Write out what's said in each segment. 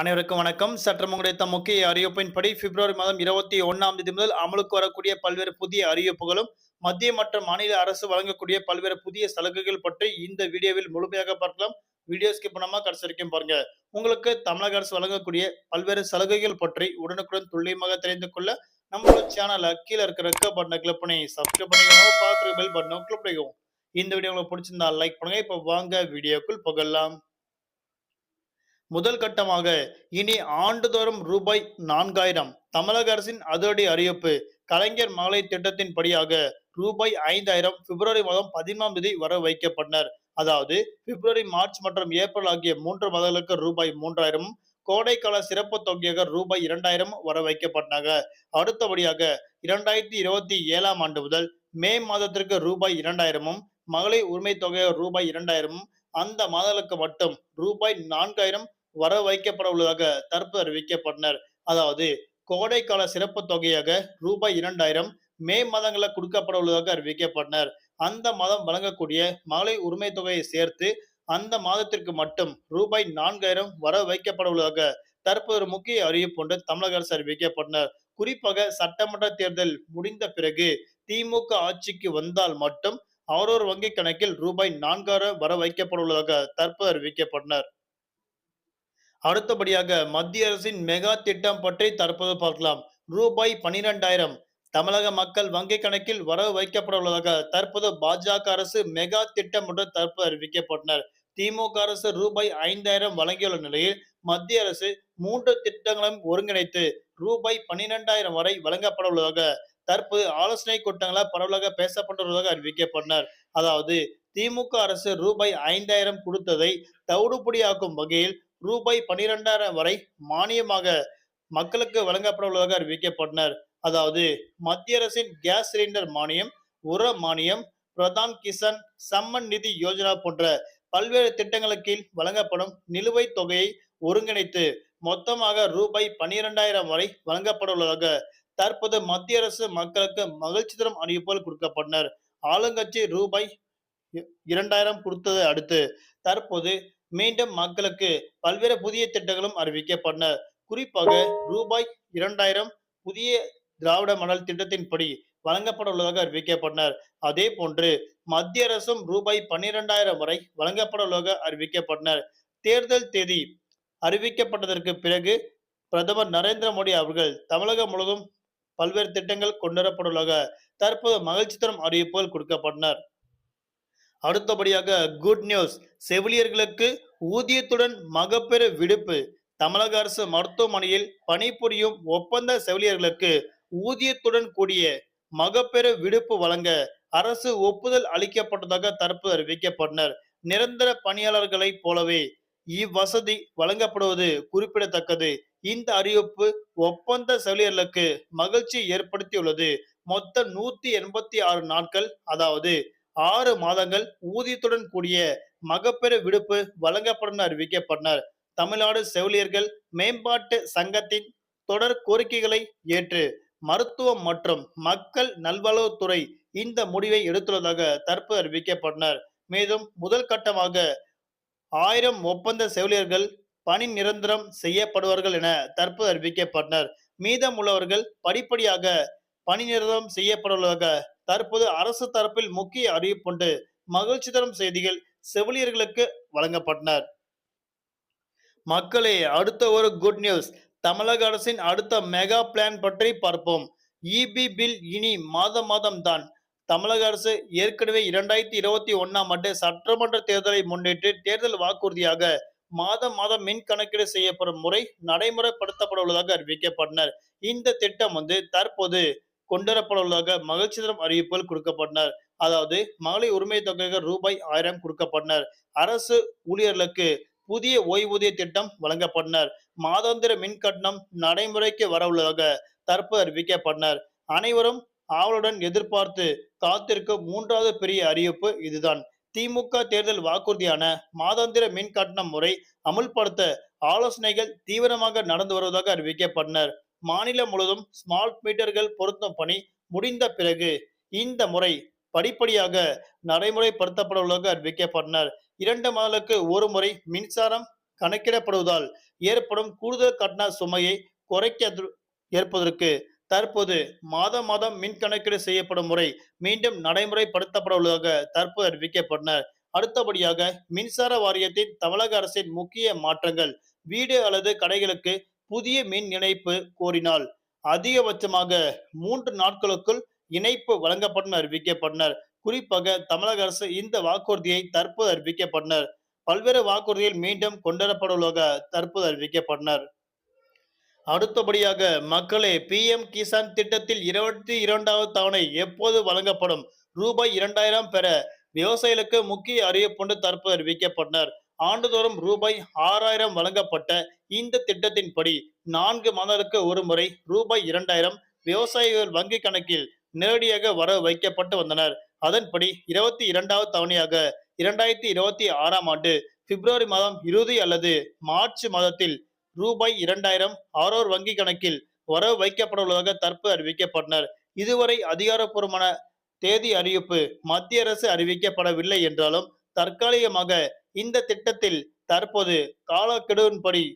அனைவருக்கும் வணக்கம். சற்று கிடைத்த முக்கிய அறிவிப்பின்படி பிப்ரவரி மாதம் இருபத்தி ஒன்னாம் தேதி முதல் அமலுக்கு வரக்கூடிய பல்வேறு புதிய அறிவிப்புகளும் மத்திய மற்றும் மாநில அரசு வழங்கக்கூடிய பல்வேறு புதிய சலுகைகள் பற்றி இந்த வீடியோவில் முழுமையாக பார்க்கலாம். வீடியோ ஸ்கிப் பண்ணாம கடைசி வரைக்கும் பாருங்க. உங்களுக்கு தமிழக அரசு வழங்கக்கூடிய பல்வேறு சலுகைகள் பற்றி உடனுக்குடன் துல்லியமாக தெரிந்து கொள்ள நம்மளோட சேனலை கீழே இருக்கிற ரெக்க பட்டனை கிளிக் பண்ணி சப்ஸ்கிரைப் பண்ணிக்கணும் பார்க்குற பெல் பட்டனை கிளிக் பண்ணிக்கோங்க. இந்த வீடியோ உங்களுக்கு பிடிச்சிருந்தா லைக் பண்ணுங்க. இப்போ வாங்க வீடியோக்குள் புகழலாம் முதல் கட்டமாக இனி ஆண்டுதோறும் ரூபாய் நான்காயிரம். தமிழக அரசின் அதிரடி அறிவிப்பு. கலைஞர் மகளிர் திட்டத்தின் படியாக ரூபாய் ஐந்தாயிரம் பிப்ரவரி மாதம் பதினாம் தேதி வர வைக்கப்பட்டனர். அதாவது பிப்ரவரி மார்ச் மற்றும் ஏப்ரல் ஆகிய மூன்று மாதங்களுக்கு ரூபாய் மூன்றாயிரம் கோடைக்கால சிறப்பு தொகையாக ரூபாய் இரண்டாயிரம் வர வைக்கப்பட்டாங்க அடுத்தபடியாக இரண்டாயிரத்தி இருபத்தி ஏழாம் ஆண்டு முதல் மே மாதத்திற்கு ரூபாய் இரண்டாயிரமும் மகளிர் உரிமை தொகையாக ரூபாய் இரண்டாயிரமும் அந்த மாதங்களுக்கு மட்டும் ரூபாய் நான்காயிரம் வர வைக்கப்பட உள்ளதாக தற்போது அறிவிக்கப்பட்டனர் அதாவது கோடைக்கால சிறப்பு தொகையாக ரூபாய் இரண்டாயிரம் மே மாதங்களில் கொடுக்கப்பட உள்ளதாக அறிவிக்கப்பட்டனர். அந்த மாதம் வழங்கக்கூடிய மகளிர் உரிமை தொகையை சேர்த்து அந்த மாதத்திற்கு மட்டும் ரூபாய் நான்காயிரம் வர வைக்கப்பட உள்ளதாக தற்போது முக்கிய அறிவிப்பு ஒன்று தமிழக அரசு அறிவிக்கப்பட்டனர். குறிப்பாக சட்டமன்ற தேர்தல் முடிந்த பிறகு திமுக ஆட்சிக்கு வந்தால் மட்டும் அவரோர் வங்கி கணக்கில் ரூபாய் நான்காயிரம் வர வைக்கப்பட உள்ளதாக தற்போது அறிவிக்கப்பட்டனர். அடுத்தபடியாக மத்திய அரசின் மெகா திட்டம் பற்றி தற்போது பார்க்கலாம். ரூபாய் பனிரெண்டாயிரம் தமிழக மக்கள் வங்கி கணக்கில் வரவு வைக்கப்பட உள்ளதாக தற்போது பாஜக அரசு மெகா திட்டம் ஒன்று தற்போது அறிவிக்கப்பட்டனர். திமுக அரசு ரூபாய் ஐந்தாயிரம் வழங்கியுள்ள நிலையில் மத்திய அரசு மூன்று திட்டங்களும் ஒருங்கிணைத்து ரூபாய் பனிரெண்டாயிரம் வரை வழங்கப்பட உள்ளதாக தற்போது ஆலோசனை கூட்டங்களால் பரவலாக பேசப்பட்டுள்ளதாக அறிவிக்கப்பட்டனர். அதாவது திமுக அரசு ரூபாய் ஐந்தாயிரம் கொடுத்ததை தவிடுபடியாக்கும் வகையில் ரூபாய் பனிரெண்டாயிரம் வரை மானியமாக மக்களுக்கு வழங்கப்பட உள்ளதாக அறிவிக்கப்பட்டனர். அதாவது மத்திய அரசின் கேஸ் சிலிண்டர் மானியம் உர மானியம் பிரதான் கிசான் சம்மன் நிதி யோஜனா போன்ற பல்வேறு திட்டங்களுக்கு கீழ் வழங்கப்படும் நிலுவைத் தொகையை ஒருங்கிணைத்து மொத்தமாக ரூபாய் பனிரெண்டாயிரம் வரை வழங்கப்பட உள்ளதாக தற்போது மத்திய அரசு மக்களுக்கு மகிழ்ச்சி தரும் அறிவிப்புகள் கொடுக்கப்பட்டனர். ஆளுங்கட்சி ரூபாய் இ- இரண்டாயிரம் கொடுத்ததை அடுத்து தற்போது மீண்டும் மக்களுக்கு பல்வேறு புதிய திட்டங்களும் அறிவிக்கப்பட்டன. குறிப்பாக ரூபாய் இரண்டாயிரம் புதிய திராவிட மணல் திட்டத்தின்படி வழங்கப்பட உள்ளதாக அறிவிக்கப்பட்டனர். அதே போன்று மத்திய அரசும் ரூபாய் பன்னிரெண்டாயிரம் வரை வழங்கப்பட உள்ளதாக அறிவிக்கப்பட்டனர். தேர்தல் தேதி அறிவிக்கப்பட்டதற்கு பிறகு பிரதமர் நரேந்திர மோடி அவர்கள் தமிழகம் முழுவதும் பல்வேறு திட்டங்கள் கொண்டுவரப்பட்டுள்ளதாக தற்போது மகிழ்ச்சி தரும் அறிவிப்புகள் கொடுக்கப்பட்டனர். அடுத்தபடியாக குட் நியூஸ் செவிலியர்களுக்கு ஊதியத்துடன் மகப்பெற விடுப்பு. தமிழக அரசு மருத்துவமனையில் பணிபுரியும் ஒப்பந்த செவிலியர்களுக்கு ஊதியத்துடன் கூடிய மகப்பெற விடுப்பு வழங்க அரசு ஒப்புதல் அளிக்கப்பட்டதாக தற்போது அறிவிக்கப்பட்டனர். நிரந்தர பணியாளர்களைப் போலவே இவ்வசதி வழங்கப்படுவது குறிப்பிடத்தக்கது. இந்த அறிவிப்பு ஒப்பந்த செவிலியர்களுக்கு மகிழ்ச்சி ஏற்படுத்தியுள்ளது. மொத்த நூத்தி எண்பத்தி ஆறு நாட்கள் அதாவது ஆறு மாதங்கள் ஊதியத்துடன் கூடிய மகப்பெரு விடுப்பு வழங்கப்படும் அறிவிக்கப்பட்டனர். தமிழ்நாடு செவிலியர்கள் மேம்பாட்டு சங்கத்தின் தொடர் கோரிக்கைகளை ஏற்று மருத்துவம் மற்றும் மக்கள் நல்வளவுத்துறை இந்த முடிவை எடுத்துள்ளதாக தற்பு அறிவிக்கப்பட்டனர். மேலும் முதல் கட்டமாக ஆயிரம் ஒப்பந்த செவிலியர்கள் பணி நிரந்தரம் செய்யப்படுவார்கள் என தற்பு அறிவிக்கப்பட்டனர். மீதமுள்ளவர்கள் படிப்படியாக பணி நிரந்தரம் செய்யப்பட்டுள்ளதாக தற்போது அரசு தரப்பில் முக்கிய அறிவிப்புண்டு மகிழ்ச்சி தரும் செய்திகள் செவிலியர்களுக்கு வழங்கப்பட்டனர். மக்களே அடுத்த ஒரு குட் நியூஸ் தமிழக அரசின் அடுத்த மெகா பிளான் பற்றி பார்ப்போம். இபி பில் இனி மாதம் மாதம் தான். தமிழக அரசு ஏற்கனவே இரண்டாயிரத்தி இருபத்தி ஒன்னாம் ஆண்டு சட்டமன்ற தேர்தலை முன்னிட்டு தேர்தல் வாக்குறுதியாக மாதம் மாதம் மின் கணக்கீடு செய்யப்படும் முறை நடைமுறைப்படுத்தப்பட உள்ளதாக அறிவிக்கப்பட்டனர். இந்த திட்டம் வந்து தற்போது கொண்டுவரப்பட உள்ளதாக மகிழ்ச்சி தரும் அறிவிப்புகள் கொடுக்கப்பட்டனர். அதாவது மகளிர் உரிமை தொகையாக ரூபாய் ஆயிரம் கொடுக்கப்பட்டனர். அரசு ஊழியர்களுக்கு புதிய ஓய்வூதிய திட்டம் வழங்கப்பட்டனர். மாதாந்திர மின் கட்டணம் நடைமுறைக்கு வர உள்ளதாக தற்போது அறிவிக்கப்பட்டனர். அனைவரும் ஆவலுடன் எதிர்பார்த்து காத்திருக்கும் மூன்றாவது பெரிய அறிவிப்பு இதுதான். திமுக தேர்தல் வாக்குறுதியான மாதாந்திர மின் கட்டணம் முறை அமுல்படுத்த ஆலோசனைகள் தீவிரமாக நடந்து வருவதாக அறிவிக்கப்பட்டனர். மாநிலம் முழுவதும் ஸ்மார்ட் மீட்டர்கள் பொருத்தும் பணி முடிந்த பிறகு இந்த முறை படிப்படியாக நடைமுறைப்படுத்தப்பட உள்ளதாக அறிவிக்கப்பட்டனர். இரண்டு மாதங்களுக்கு ஒரு முறை மின்சாரம் கணக்கிடப்படுவதால் ஏற்படும் கூடுதல் கட்டண சுமையை குறைக்க ஏற்பதற்கு தற்போது மாதம் மாதம் மின் கணக்கீடு செய்யப்படும் முறை மீண்டும் நடைமுறைப்படுத்தப்பட உள்ளதாக தற்போது அறிவிக்கப்பட்டனர். அடுத்தபடியாக மின்சார வாரியத்தின் தமிழக அரசின் முக்கிய மாற்றங்கள் வீடு அல்லது கடைகளுக்கு புதிய மின் இணைப்பு கோரினால் அதிகபட்சமாக மூன்று நாட்களுக்குள் இணைப்பு வழங்கப்படும் அறிவிக்கப்பட்டனர். குறிப்பாக தமிழக அரசு இந்த வாக்குறுதியை தற்போது அறிவிக்கப்பட்டனர். பல்வேறு வாக்குறுதிகள் மீண்டும் கொண்டுவரப்படுவதாக தற்போது அறிவிக்கப்பட்டனர். அடுத்தபடியாக மக்களே பிஎம் கிசான் திட்டத்தில் இருபத்தி இரண்டாவது தவணை எப்போது வழங்கப்படும்? ரூபாய் இரண்டாயிரம் பெற விவசாயிகளுக்கு முக்கிய அறிவிப்புண்டு தற்போது அறிவிக்கப்பட்டனர். ஆண்டுதோறும் ரூபாய் ஆறாயிரம் வழங்கப்பட்ட இந்த திட்டத்தின்படி நான்கு மாதங்களுக்கு ஒரு முறை ரூபாய் இரண்டாயிரம் விவசாயிகள் வங்கி கணக்கில் நேரடியாக வர வைக்கப்பட்டு வந்தனர். அதன்படி இருபத்தி இரண்டாவது தவணையாக இரண்டாயிரத்தி இருபத்தி ஆறாம் ஆண்டு பிப்ரவரி மாதம் இறுதி அல்லது மார்ச் மாதத்தில் ரூபாய் இரண்டாயிரம் ஆரோர் வங்கி கணக்கில் வரவு வைக்கப்பட உள்ளதாக தற்போது அறிவிக்கப்பட்டனர். இதுவரை அதிகாரப்பூர்வமான தேதி அறிவிப்பு மத்திய அரசு அறிவிக்கப்படவில்லை என்றாலும் தற்காலிகமாக இந்த திட்டத்தில் தற்போது காலக்கெடுவின்படி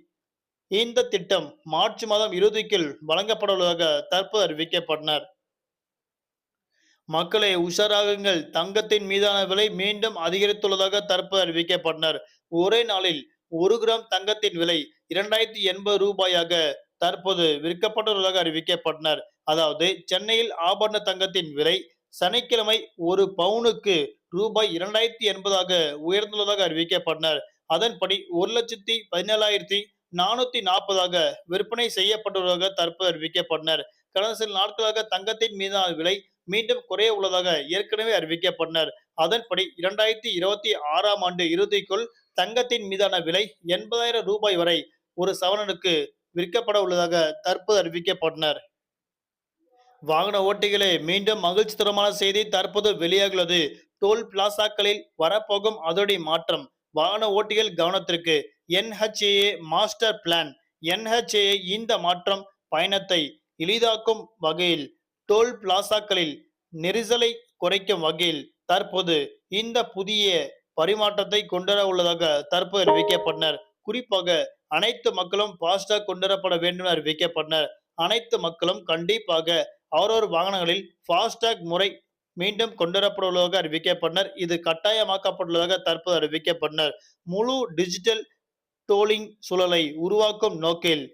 இந்த திட்டம் மார்ச் மாதம் இறுதிக்குள் வழங்கப்பட தற்போது அறிவிக்கப்பட்டனர். மக்களை உஷாராகுங்கள். தங்கத்தின் மீதான விலை மீண்டும் அதிகரித்துள்ளதாக தற்போது அறிவிக்கப்பட்டனர். ஒரே நாளில் ஒரு கிராம் தங்கத்தின் விலை இரண்டாயிரத்தி எண்பது ரூபாயாக தற்போது விற்கப்பட்டுள்ளதாக அறிவிக்கப்பட்டனர். அதாவது சென்னையில் ஆபரண தங்கத்தின் விலை சனிக்கிழமை ஒரு பவுனுக்கு ரூபாய் இரண்டாயிரத்தி எண்பதாக உயர்ந்துள்ளதாக அறிவிக்கப்பட்டனர். அதன்படி ஒரு லட்சத்தி பதினேழாயிரத்தி நானூத்தி நாற்பதாக விற்பனை செய்யப்பட்டுள்ளதாக தற்போது அறிவிக்கப்பட்டனர். கடந்த சில நாட்களாக தங்கத்தின் மீதான விலை மீண்டும் குறைய உள்ளதாக ஏற்கனவே அறிவிக்கப்பட்டனர். அதன்படி இரண்டாயிரத்தி இருபத்தி ஆறாம் ஆண்டு இறுதிக்குள் தங்கத்தின் மீதான விலை எண்பதாயிரம் ரூபாய் வரை ஒரு சவரனுக்கு விற்கப்பட உள்ளதாக தற்போது அறிவிக்கப்பட்டனர். வாகன ஓட்டிகளே மீண்டும் மகிழ்ச்சி தரமான செய்தி தற்போது வெளியாகுள்ளது டோல் பிளாசாக்களில் வரப்போகும் அதோடைய மாற்றம். வாகன ஓட்டிகள் கவனத்திற்கு. NHA master plan. என்ஹெச்ஏ இந்த மாற்றம் பயணத்தை எளிதாக்கும் வகையில். டோல் பிளாசாக்களில் நெரிசலை குறைக்கும் வகையில் தற்போது இந்த புதிய பரிமாற்றத்தை கொண்டுவர உள்ளதாக தற்போது அறிவிக்கப்பட்டனர். குறிப்பாக அனைத்து மக்களும் பாஸ்டாக் கொண்டுவரப்பட வேண்டும் என அறிவிக்கப்பட்டனர். அனைத்து மக்களும் கண்டிப்பாக அவரவர் வாகனங்களில் ஃபாஸ்டாக் முறை மீண்டும் கொண்டுவரப்படுவதாக அறிவிக்கப்பட்டனர். இது கட்டாயமாக்கப்பட்டுள்ளதாக தற்போது அறிவிக்கப்பட்டனர். முழு டிஜிட்டல் டோலிங் சூழலை உருவாக்கும் நோக்கில்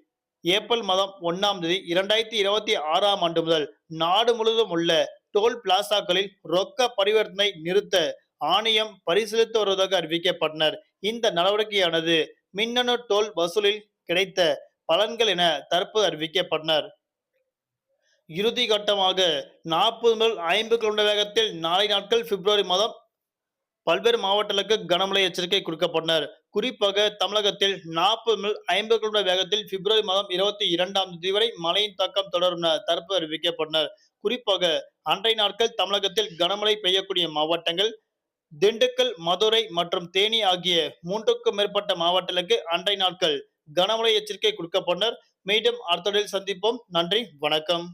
ஏப்ரல் மாதம் ஒன்னாம் தேதி இரண்டாயிரத்தி இருபத்தி ஆறாம் ஆண்டு முதல் நாடு முழுவதும் உள்ள டோல் பிளாசாக்களில் ரொக்க பரிவர்த்தனை நிறுத்த ஆணையம் பரிசீலித்து வருவதாக அறிவிக்கப்பட்டனர். இந்த நடவடிக்கையானது மின்னணு டோல் வசூலில் கிடைத்த பலன்கள் என தற்போது அறிவிக்கப்பட்டனர். இறுதி கட்டமாக நாற்பது முதல் ஐம்பது கிலோமீட்டர் வேகத்தில் நாளை நாட்கள் பிப்ரவரி மாதம் பல்வேறு மாவட்டங்களுக்கு கனமழை எச்சரிக்கை கொடுக்கப்பட்டனர். குறிப்பாக தமிழகத்தில் நாற்பது முதல் ஐம்பது கிலோமீட்டர் வேகத்தில் பிப்ரவரி மாதம் இருபத்தி இரண்டாம் தேதி வரை மழையின் தாக்கம் தொடரும் என அறிவிக்கப்பட்டனர். குறிப்பாக அன்றைய நாட்கள் தமிழகத்தில் கனமழை பெய்யக்கூடிய மாவட்டங்கள் திண்டுக்கல் மதுரை மற்றும் தேனி ஆகிய மூன்றுக்கும் மேற்பட்ட மாவட்டங்களுக்கு அன்றைய நாட்கள் கனமழை எச்சரிக்கை கொடுக்கப்பட்டனர். மீண்டும் அடுத்த சந்திப்போம். நன்றி வணக்கம்.